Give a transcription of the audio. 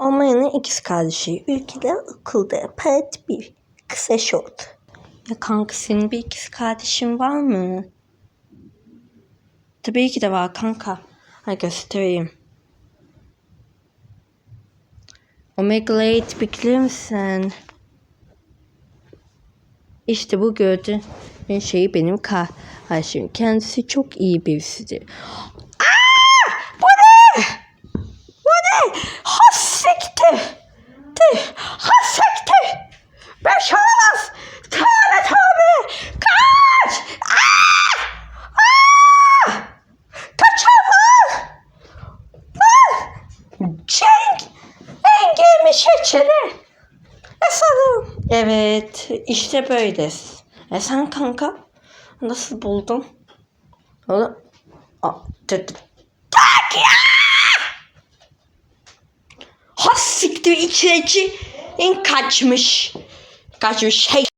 Almanya'nın ikiz kardeşi. Ülkede okulda. Pet bir. Kısa şort. Ya kanka senin bir ikiz kardeşin var mı? Tabii ki de var kanka. Ha göstereyim. Omega Late bilir misin? İşte bu gördüğün şey benim kardeşim. Kendisi çok iyi birisidir. Aa! Bu ne? Bu ne? Hassiktir. Tih, Hassiktir. Beş olamaz. Tövbe tövbe. Kaç. Aa! Aa! Kaçamam. Lan. Cenk. Engelmiş içeri. Efendim. Evet, işte böyle. E sen kanka nasıl buldun? Oğlum. Aa. Tak ya! Ha siktir içeci kaçmış. Kaçmış şey.